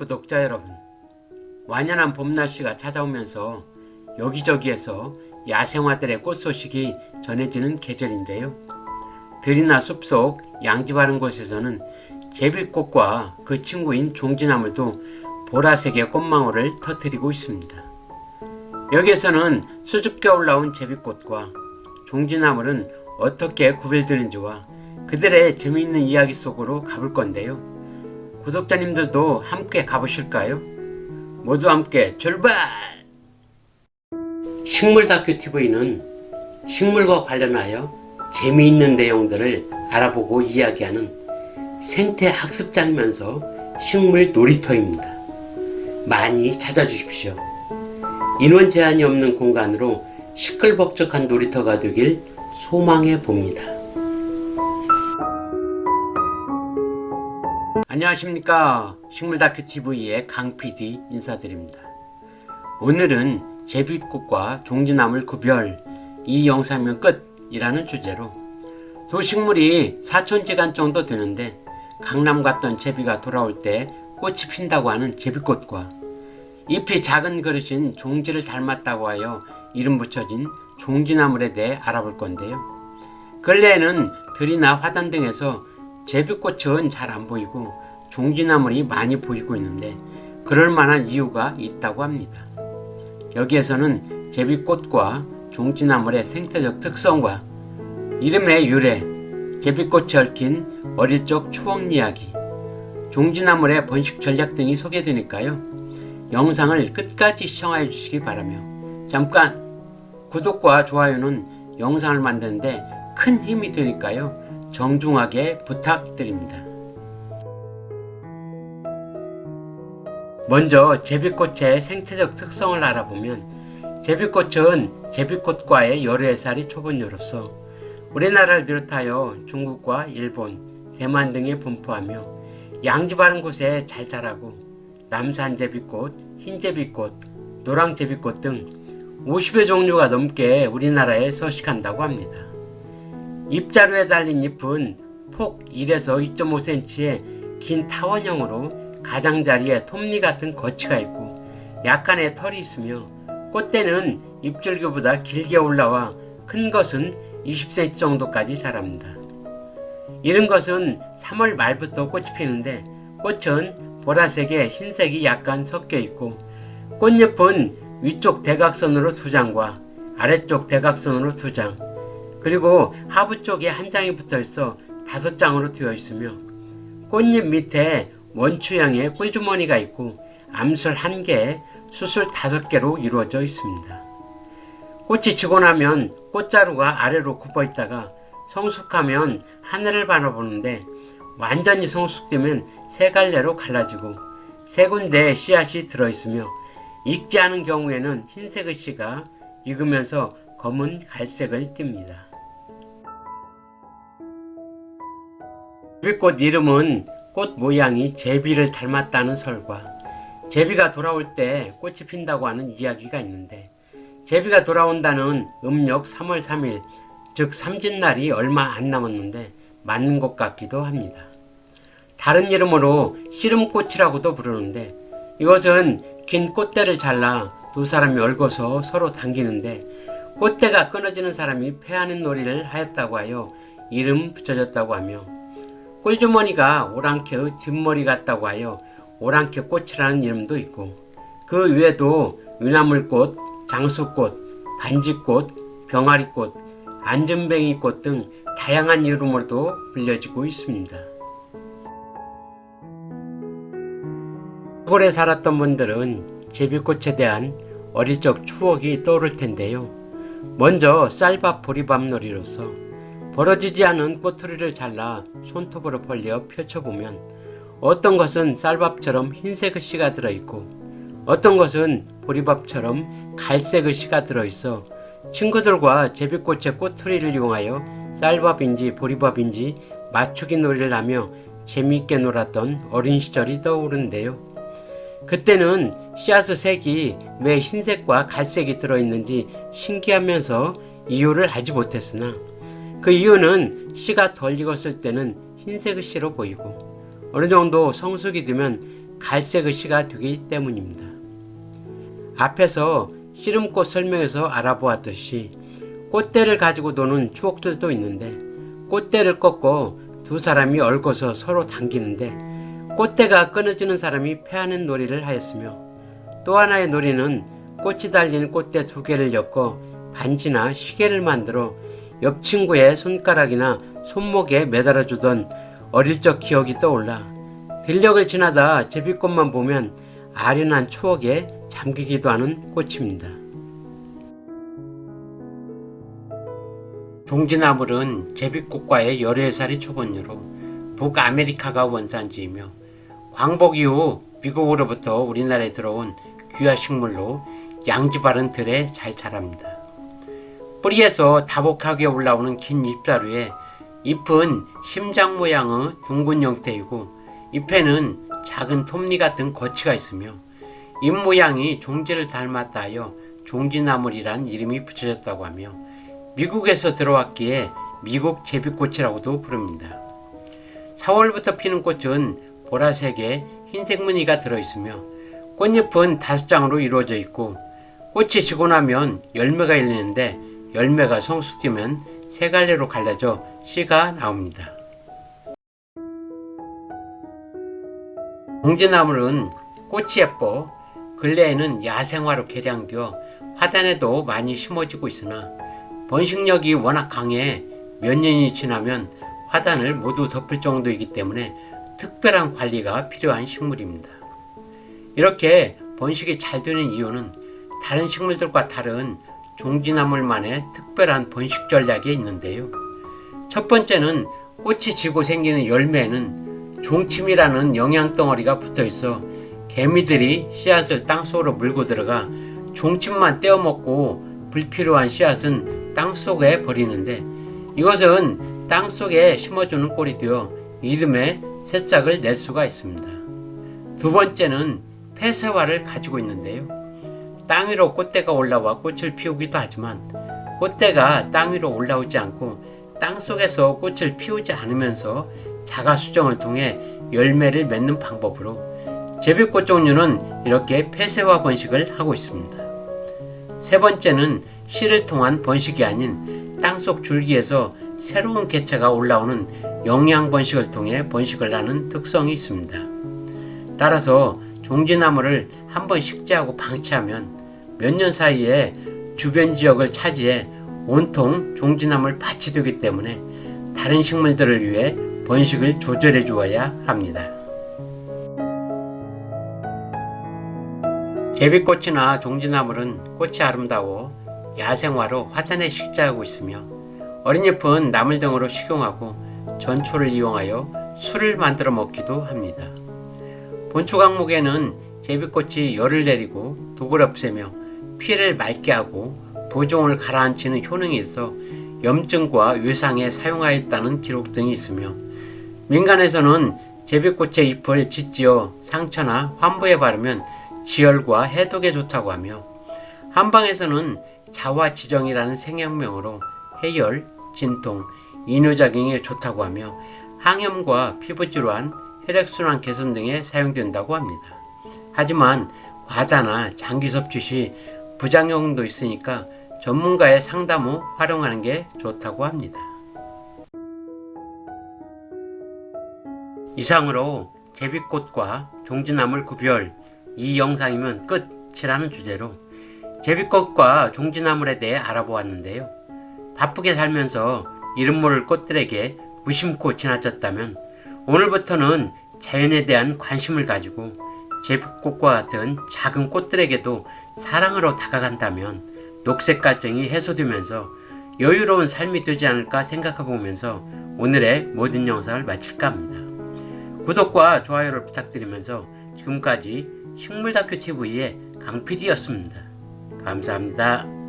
구독자 여러분, 완연한 봄 날씨가 찾아오면서 여기저기에서 야생화들의 꽃 소식이 전해지는 계절인데요. 들이나 숲속 양지바른 곳에서는 제비꽃과 그 친구인 종지나물도 보라색의 꽃망울을 터뜨리고 있습니다. 여기에서는 수줍게 올라온 제비꽃과 종지나물은 어떻게 구별되는지와 그들의 재미있는 이야기 속으로 가볼 건데요. 구독자님들도 함께 가보실까요? 모두 함께 출발! 식물 다큐 TV는 식물과 관련하여 재미있는 내용들을 알아보고 이야기하는 생태 학습장이면서 식물 놀이터입니다. 많이 찾아주십시오. 인원 제한이 없는 공간으로 시끌벅적한 놀이터가 되길 소망해 봅니다. 안녕하십니까. 식물다큐 TV의 강 PD 인사드립니다. 오늘은 제비꽃과 종지나물 구별 이 영상면 끝이라는 주제로 두 식물이 사촌지간 정도 되는데 강남 갔던 제비가 돌아올 때 꽃이 핀다고 하는 제비꽃과 잎이 작은 그릇인 종지를 닮았다고 하여 이름 붙여진 종지나물에 대해 알아볼 건데요. 근래에는 들이나 화단 등에서 제비꽃은 잘 안 보이고 종지나물이 많이 보이고 있는데 그럴 만한 이유가 있다고 합니다. 여기에서는 제비꽃과 종지나물의 생태적 특성과 이름의 유래, 제비꽃이 얽힌 어릴 적 추억 이야기, 종지나물의 번식 전략 등이 소개되니까요. 영상을 끝까지 시청해 주시기 바라며 잠깐 구독과 좋아요는 영상을 만드는데 큰 힘이 되니까요. 정중하게 부탁드립니다. 먼저 제비꽃의 생태적 특성을 알아보면 제비꽃은 제비꽃과의 여러 해살이 초본류로서 우리나라를 비롯하여 중국과 일본, 대만 등에 분포하며 양지 바른 곳에 잘 자라고 남산 제비꽃, 흰 제비꽃, 노랑 제비꽃 등 50여 종류가 넘게 우리나라에 서식한다고 합니다. 잎자루에 달린 잎은 폭 1에서 2.5cm의 긴 타원형으로 가장자리에 톱니 같은 거치가 있고 약간의 털이 있으며 꽃대는 잎줄기보다 길게 올라와 큰 것은 20cm 정도까지 자랍니다. 이른 것은 3월 말부터 꽃이 피는데 꽃은 보라색에 흰색이 약간 섞여 있고 꽃잎은 위쪽 대각선으로 두 장과 아래쪽 대각선으로 두 장, 그리고 하부 쪽에 한 장이 붙어 있어 다섯 장으로 되어 있으며 꽃잎 밑에 원추형의 꿀주머니가 있고 암술 한 개, 수술 다섯 개로 이루어져 있습니다. 꽃이 지고 나면 꽃자루가 아래로 굽어 있다가 성숙하면 하늘을 바라보는데 완전히 성숙되면 세 갈래로 갈라지고 세 군데 씨앗이 들어있으며 익지 않은 경우에는 흰색의 씨가 익으면서 검은 갈색을 띱니다. 제비꽃 이름은 꽃 모양이 제비를 닮았다는 설과 제비가 돌아올 때 꽃이 핀다고 하는 이야기가 있는데 제비가 돌아온다는 음력 3월 3일 즉 삼진날이 얼마 안 남았는데 맞는 것 같기도 합니다. 다른 이름으로 씨름꽃이라고도 부르는데 이것은 긴 꽃대를 잘라 두 사람이 얽어서 서로 당기는데 꽃대가 끊어지는 사람이 패하는 놀이를 하였다고 하여 이름 붙여졌다고 하며 꿀주머니가 오랑캐의 뒷머리 같다고 하여 오랑캐 꽃이라는 이름도 있고 그 외에도 유나물꽃, 장수꽃, 반지꽃, 병아리꽃, 안전뱅이꽃 등 다양한 이름으로도 불려지고 있습니다. 시골에 살았던 분들은 제비꽃에 대한 어릴 적 추억이 떠오를 텐데요. 먼저 쌀밥 보리밥 놀이로서 벌어지지 않은 꼬투리를 잘라 손톱으로 벌려 펼쳐보면 어떤 것은 쌀밥처럼 흰색의 씨가 들어있고 어떤 것은 보리밥처럼 갈색의 씨가 들어있어 친구들과 제비꽃의 꼬투리를 이용하여 쌀밥인지 보리밥인지 맞추기 놀이를 하며 재미있게 놀았던 어린 시절이 떠오르는데요. 그때는 씨앗의 색이 왜 흰색과 갈색이 들어있는지 신기하면서 이유를 알지 못했으나 그 이유는 씨가 덜 익었을 때는 흰색의 씨로 보이고 어느 정도 성숙이 되면 갈색의 씨가 되기 때문입니다. 앞에서 씨름꽃 설명에서 알아보았듯이 꽃대를 가지고 노는 추억들도 있는데 꽃대를 꺾고 두 사람이 얽어서 서로 당기는데 꽃대가 끊어지는 사람이 패하는 놀이를 하였으며 또 하나의 놀이는 꽃이 달린 꽃대 두 개를 엮어 반지나 시계를 만들어 옆 친구의 손가락이나 손목에 매달아 주던 어릴 적 기억이 떠올라 들녘을 지나다 제비꽃만 보면 아련한 추억에 잠기기도 하는 꽃입니다. 종지나물은 제비꽃과의 열애살이 초본류로 북아메리카가 원산지이며 광복 이후 미국으로부터 우리나라에 들어온 귀화 식물로 양지바른 들에 잘 자랍니다. 뿌리에서 다복하게 올라오는 긴 잎자루에 잎은 심장 모양의 둥근 형태이고 잎에는 작은 톱니 같은 거치가 있으며 잎 모양이 종지를 닮았다 하여 종지나물이란 이름이 붙여졌다고 하며 미국에서 들어왔기에 미국 제비꽃이라고도 부릅니다. 4월부터 피는 꽃은 보라색의 흰색 무늬가 들어있으며 꽃잎은 다섯 장으로 이루어져 있고 꽃이 지고 나면 열매가 열리는데 열매가 성숙되면 세 갈래로 갈라져 씨가 나옵니다. 봉지나물은 꽃이 예뻐 근래에는 야생화로 개량되어 화단에도 많이 심어지고 있으나 번식력이 워낙 강해 몇 년이 지나면 화단을 모두 덮을 정도이기 때문에 특별한 관리가 필요한 식물입니다. 이렇게 번식이 잘 되는 이유는 다른 식물들과 다른 종지나물만의 특별한 번식 전략이 있는데요. 첫 번째는 꽃이 지고 생기는 열매에는 종침이라는 영양 덩어리가 붙어 있어 개미들이 씨앗을 땅속으로 물고 들어가 종침만 떼어먹고 불필요한 씨앗은 땅속에 버리는데 이것은 땅속에 심어주는 꼴이 되어 이듬해 새싹을 낼 수가 있습니다. 두 번째는 폐쇄화를 가지고 있는데요. 땅 위로 꽃대가 올라와 꽃을 피우기도 하지만 꽃대가 땅 위로 올라오지 않고 땅 속에서 꽃을 피우지 않으면서 자가 수정을 통해 열매를 맺는 방법으로 제비꽃 종류는 이렇게 폐쇄화 번식을 하고 있습니다. 세 번째는 씨를 통한 번식이 아닌 땅속 줄기에서 새로운 개체가 올라오는 영양 번식을 통해 번식을 하는 특성이 있습니다. 따라서 종지나무를 한번 식재하고 방치하면 몇 년 사이에 주변 지역을 차지해 온통 종지나물 밭이 되기 때문에 다른 식물들을 위해 번식을 조절해 주어야 합니다. 제비꽃이나 종지나물은 꽃이 아름다워 야생화로 화단에 식재하고 있으며 어린 잎은 나물 등으로 식용하고 전초를 이용하여 술을 만들어 먹기도 합니다. 본초 강목에는 제비꽃이 열을 내리고 독을 없애며 피를 맑게 하고 보종을 가라앉히는 효능이 있어 염증과 외상에 사용하였다는 기록 등이 있으며 민간에서는 제비꽃의 잎을 짓지어 상처나 환부에 바르면 지혈과 해독에 좋다고 하며 한방에서는 자화지정이라는 생약명으로 해열, 진통, 이뇨작용에 좋다고 하며 항염과 피부질환, 혈액순환 개선 등에 사용된다고 합니다. 하지만 과다나 장기 섭취 시 부작용도 있으니까 전문가의 상담 후 활용하는 게 좋다고 합니다. 이상으로 제비꽃과 종지나물 구별 이 영상이면 끝이라는 주제로 제비꽃과 종지나물에 대해 알아보았는데요. 바쁘게 살면서 이름 모를 꽃들에게 무심코 지나쳤다면 오늘부터는 자연에 대한 관심을 가지고 제비꽃과 같은 작은 꽃들에게도 사랑으로 다가간다면 녹색 갈증이 해소되면서 여유로운 삶이 되지 않을까 생각해 보면서 오늘의 모든 영상을 마칠까 합니다. 구독과 좋아요를 부탁드리면서 지금까지 식물다큐TV의 강PD였습니다. 감사합니다.